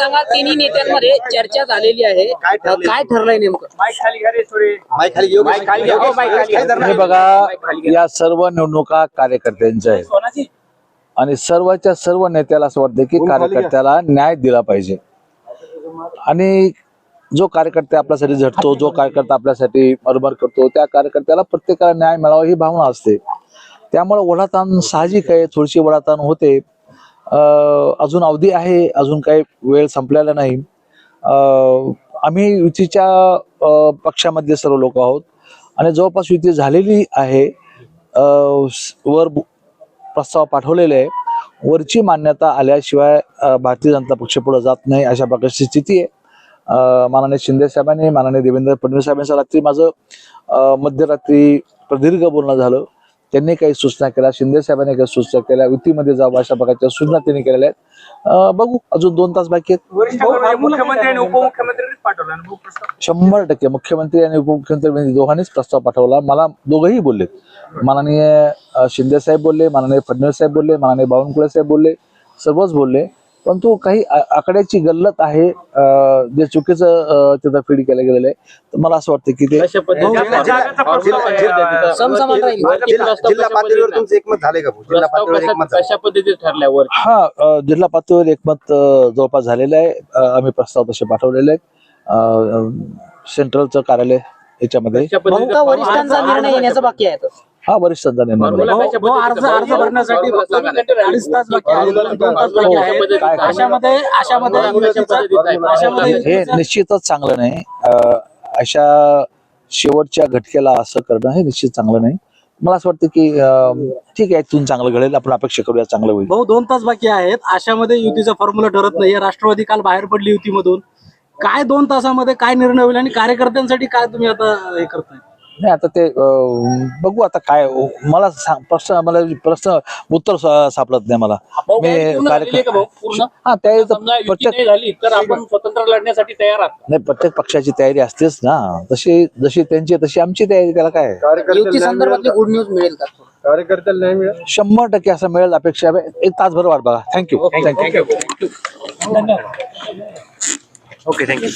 सांगा तिन्ही नेत्यांमध्ये चर्चा झालेली आहे. काय ठरलंय? नेमकं. हो. बघा या सर्व निवडणुका कार्यकर्त्यांच्या आहेत. आणि सर्वच्या सर्व नेत्याला असं वाटतं की कार्यकर्त्याला न्याय दिला पाहिजे. आणि जो कार्यकर्ता आपल्यासाठी झटतो जो कार्यकर्ता आपल्यासाठी मरमर करतो त्या कार्यकर्त्याला प्रत्येकाला न्याय मिळावा ही भावना असते. त्यामुळे ओढाताण साहजिक आहे थोडीशी ओढाताण होते. अजून अवधी आहे अजून काही वेळ संपलेला नाही. आम्ही युतीच्या पक्षामध्ये सर्व लोक आहोत. आणि जवळपास युती झालेली आहे. वर बु- प्रस्ताव पाठवलेले आहे. वरची मान्यता आल्याशिवाय भारतीय जनता पक्ष पुढे जात नाही अशा प्रकारची स्थिती आहे. माननीय शिंदे साहेबांनी माननीय देवेंद्र फडणवीस साहेबांचं रात्री माझं मध्यरात्री प्रदीर्घ बोलणं झालं. त्यांनी काही सूचना केल्या शिंदे साहेबांनी काही सूचना केल्या युतीमध्ये जावं अशा प्रकारच्या सूचना त्यांनी केलेल्या आहेत. अं, बघू अजून दोन तास बाकी आहेत. शंभर टक्के मुख्यमंत्री आणि उपमुख्यमंत्री दोघांनीच प्रस्ताव पाठवला. मला दोघंही बोलले माननीय शिंदे साहेब बोलले माननीय फडणवीस साहेब बोलले माननीय बावनकुळे साहेब बोलले सर्वच बोलले. परंतु काही आकड्याची गल्लत आहे जे चुकीचं तिथं फीड केलं गेलेलं आहे. तर मला असं वाटतं की ते हा जिल्हा पातळीवर एकमत जवळपास झालेलं आहे. आम्ही प्रस्ताव तसे पाठवलेले आहेत. सेंट्रलचं कार्यालय याच्यामध्ये. वरिष्ठांचा निर्णय येण्याचा बाकी आहे? हा झाला. कशा भाऊ, अर्ज- पद्धतीचा? भरण्यासाठी. अडीच तास बाकी दोन तास बाकी अशामध्ये अशामध्ये? अशामध्ये हे निश्चितच चांगलं नाही. अ, अशा शेवटच्या घटकेला असं करणं हे निश्चित चांगलं नाही. मला असं वाटतं की अ, ठीक आहे इथून चांगलं घडेल. आपण अपेक्षा करूया चांगलं होईल. भाऊ दोन तास बाकी आहेत. अशामध्ये युतीचा फॉर्म्युला ठरत नाही राष्ट्रवादी काल बाहेर पडली युतीमधून. काय दोन तासामध्ये काय निर्णय होईल आणि कार्यकर्त्यांसाठी काय तुम्ही आता हे करताय? नाही आता ते बघू आता काय मला सांग प्रश्न मला प्रश्न उत्तर सापडत नाही मला? हा त्या समजा युती प्रत्येक नाही झाली तर आपण स्वतंत्र लढण्यासाठी तयार आहात नाही प्रत्येक पक्षाची तयारी असतेच ना. तशी जशी त्यांची तशी आमची तयारी त्याला काय? संदर्भातली गुड न्यूज मिळेल का? कार्यकर्त्याला नाही मिळालं शंभर टक्के असं मिळेल अपेक्षा. एक तासभर वाट बघा. Thank you thank you okay thank you